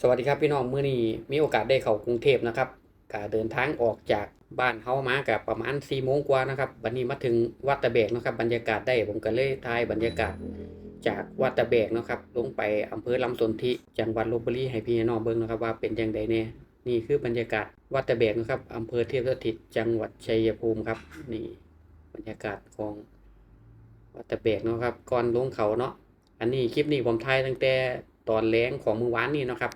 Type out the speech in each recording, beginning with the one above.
สวัสดีครับพี่น้องเมื้อนี้มีโอกาสได้เข้ากรุงเทพนะครับก็เดินทางออกจากบ้านเฮามากับประมาณ4โมงกว่านะครับวันนี้มาถึงวัดตะแบกนะครับ บรรยากาศได้ผมก็เลยถ่ายบรรยากาศจากวัดตะแบกนะครับ ลงไปอำเภอลำสนธิจังหวัดลบบุรีให้พี่น้องเบิ่งนะครับว่าเป็นจังไดแน่นี่คือบรรยากาศวัดตะแบกนะครับอำเภอเทพสถิตจังหวัดชัยภูมิครับ นี่บรรยากาศของวัดตะแบกนะครับก่อนลงเขาเนาะอันนี้คลิปนี้ผมถ่ายตั้งแต่ตอนแรงของเมื้อวานนี้นะครับ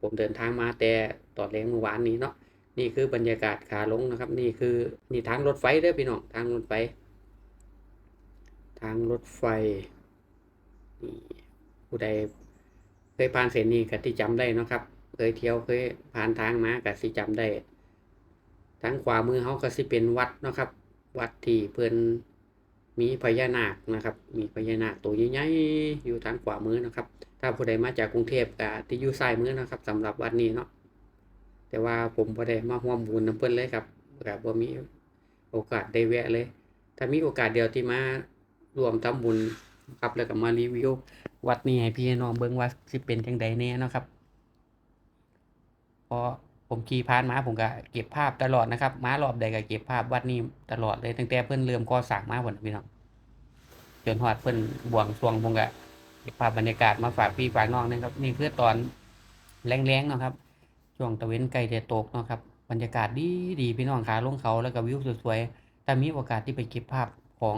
ผมเดินทางมาแต่ตอนแรงเมื่อวานนี้เนาะนี่คือบรรยากาศขาลงนะครับ นี่คือนี่ทางรถไฟเด้อพี่น้องทางรถไฟ ทางรถไฟนี่ผู้ใดเคยผ่านเส้นนี้ก็ที่จำได้เนาะครับ เคยเที่ยวเคยผ่านทางมาก็สิจำได้ทางขวามือเขาก็สิเป็นวัดนะครับ วัดที่เพิ่น มีพญานาคนะครับ มีพญานาคตัวใหญ่ๆอยู่ทางขวามือนะครับ ถ้าผู้ใดมาจากกรุงเทพก็ที่อยู่ซ้ายมือนะครับสำหรับวัดนี้เนาะแต่ว่าผมบ่ได้มาร่วมบุญนํเพิ่อนเลยครับก็บ่มีโอกาสได้แวะเลย ถ้ามีโอกาสเดียวที่มารวมทำบุญครับแล้วก็มารีวิววัดนี้ให้พี่น้องเบิ่งว่าสิเป็นจังใดแน่นะครับเพราะ ผมขี่ผ่านม้าผมก็เก็บภาพตลอดนะครับม้ารอบใดก็เก็บภาพวัดนี้ตลอดเลยตั้งแต่เพิ่นเริ่มก่อสร้างม้าพุ่นพี่น้องจนฮอดเพิ่นบวงสรวงผมก็เก็บภาพบรรยากาศมาฝากพี่ฝากน้องนะครับ นี่คือตอนแรงๆเนาะครับ ช่วงตะเวนใกล้จะตกเนาะครับบรรยากาศดีดีพี่น้องขาลงเขาแล้วก็วิวสวยๆถ้ามีโอกาสที่ไปเก็บภาพของ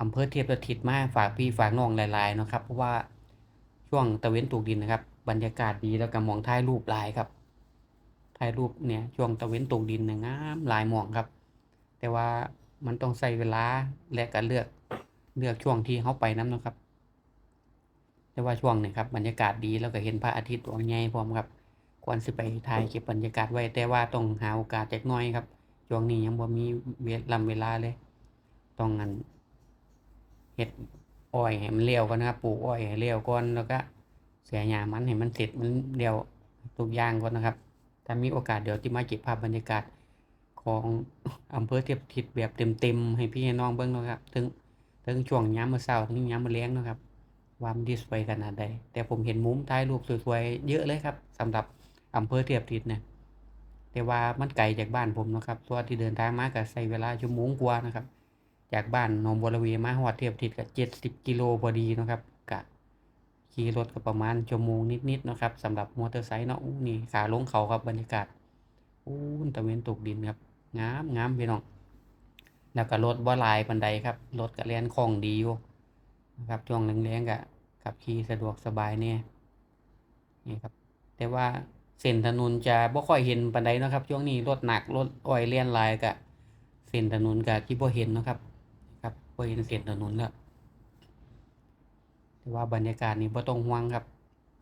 อำเภอเทียบสถิตมาฝากพี่ฝากน้องหลายๆเนาะครับเพราะว่าช่วงตะเวนตกดินนะครับ บรรยากาศดีแล้วก็มองถ่ายรูปลายครับ ถ่ายรูปเนี่ยช่วงตะเวนตกดินเนี่ยงามหลายหมองครับ แต่ว่ามันต้องใช้เวลาและก็เลือกเลือกช่วงที่เขาไปน้ำนะครับ แต่ว่าช่วงเนี้ครับบรรยากาศดีแล้วก็เห็นพระอาทิตย์ดวงใหญ่พร้อมครับควรสิไปถ่ายเก็บบรรยากาศไว้แต่ว่าต้องหาโอกาสจักน่อยครับช่วงนี้ยังบ่มีเวลาเวลาเลยต้องงันเฮ็ดอ้อยให้มันเลี้ยวก่อนนะครับปลูกอ้อยให้เลี้ยวก่อนแล้วก็เสียหญ้ามันให้มันเสร็จมันเลี้ยวทุกอย่างก่อนนะครับ ถ้ามีโอกาสเดี๋ยวที่มาเก็บภาพบรรยากาศของอำเภอเทียบทิศแบบเต็มๆให้พี่น้องเบิ่งนะครับถึงถึงช่วงยามมื้อเช้าถึงยามมื้อแลงนะครับว่ามันดีสวยขนาดใดแต่ผมเห็นมุมถ่ายรูปสวยๆเยอะเลยครับสำหรับอำเภอเทียบทิศเนี่ยแต่ว่ามันไกลจากบ้านผมนะครับตัวที่เดินทางมาก็ใช้เวลาชั่วโมงกว่านะครับ จากบ้านหนองบัวระเวมาฮอดเทียบทิศก็70กิโลพอดีนะครับ ขี่รถก็ประมาณชั่วโมงนิดๆนะครับสำหรับมอเตอร์ไซค์เนาะนี่ขาลงเขาครับบรรยากาศอู้ตะเวนตกดินครับงามงามพี่น้องแล้วก็รถบ่ลายปานใดครับรถก็แล่นคล่องดีอยู่นะครับช่วงแรงๆก็ขับขี่สะดวกสบายเนี่ยนี่ครับ แต่ว่าเส้นถนนจะบ่ค่อยเห็นปานใดเนาะครับ ช่วงนี้รถหนักรถอ้อยเลียนลายก็เส้นถนนก็ที่บ่เห็นนะครับ ครับบ่เห็นเส้นถนนแล้ว แต่ว่าบรรยากาศนี่บ่ต้องห่วงครับ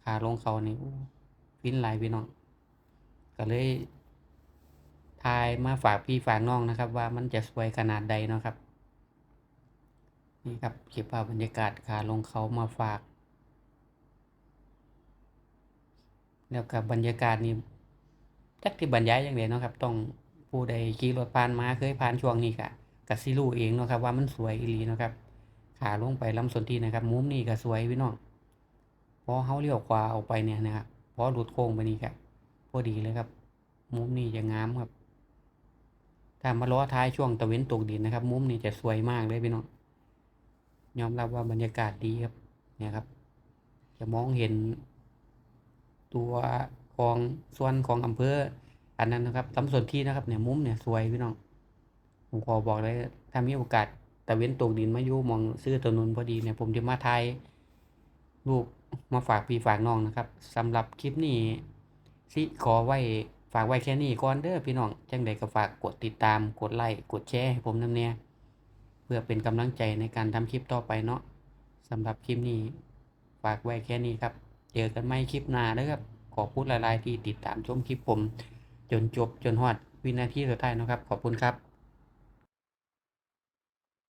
ขาลงเขานี่ฟินหลายพี่น้องก็เลยถ่ายมาฝากพี่ฝากน้องนะครับ ว่ามันจะสวยขนาดใดเนาะครับนี่ครับเก็บภาพบรรยากาศขาลงเขามาฝาก แล้วกับบรรยากาศนี่จักที่บรรยายอย่างเดียวเนาะครับ ต้องผู้ใดขี่รถผ่านมาเคยผ่านช่วงนี้กะกะสิรู้เองเนาะครับว่ามันสวยอีหลีเนาะครับ ขาลงไปลำสนทีนะครับ มุมนี้ก็สวยพี่น้องพอเขาเลี้ยวขวาออกไปเนี่ยนะครับพอหลุดโค้งไปนี่ครับพอดีเลยครับ มุมนี้จะงามครับถ้ามาล้อท้ายช่วงตะเวนตกดินนะครับ มุมนี้จะสวยมากเลยพี่น้องยอมรับว่าบรรยากาศดีครับเนี่ยครับ จะมองเห็น ตัวของส่วนของอำเภออันนั้นนะครับตำส่วนที่นะครับเนี่ยมุมเนี่ยสวยพี่น้องผมขอบอกเลยถ้ามีโอกาส ตะเว้นตกดินมาอยู่มองซื้อถนนพอดีเนี่ยผมจะมาถ่ายรูปมาฝากพี่ฝากน้องนะครับสำหรับคลิปนี้สิขอไว้ฝากไว้แค่นี้ก่อนเด้อพี่น้องจังใดก็ฝากกดติดตามกดไลค์กดแชร์ให้ผมนำเนี่ยเพื่อเป็นกำลังใจในการทำคลิปต่อไปเนาะสำหรับคลิปนี้ฝากไว้แค่นี้ครับ เจอกันไม่คลิปหน้าเด้อครับขอพูดหลายๆที่ติดตามชมคลิปผม จนจบจนฮอดวินาทีสุดท้ายนะครับ ขอบคุณครับ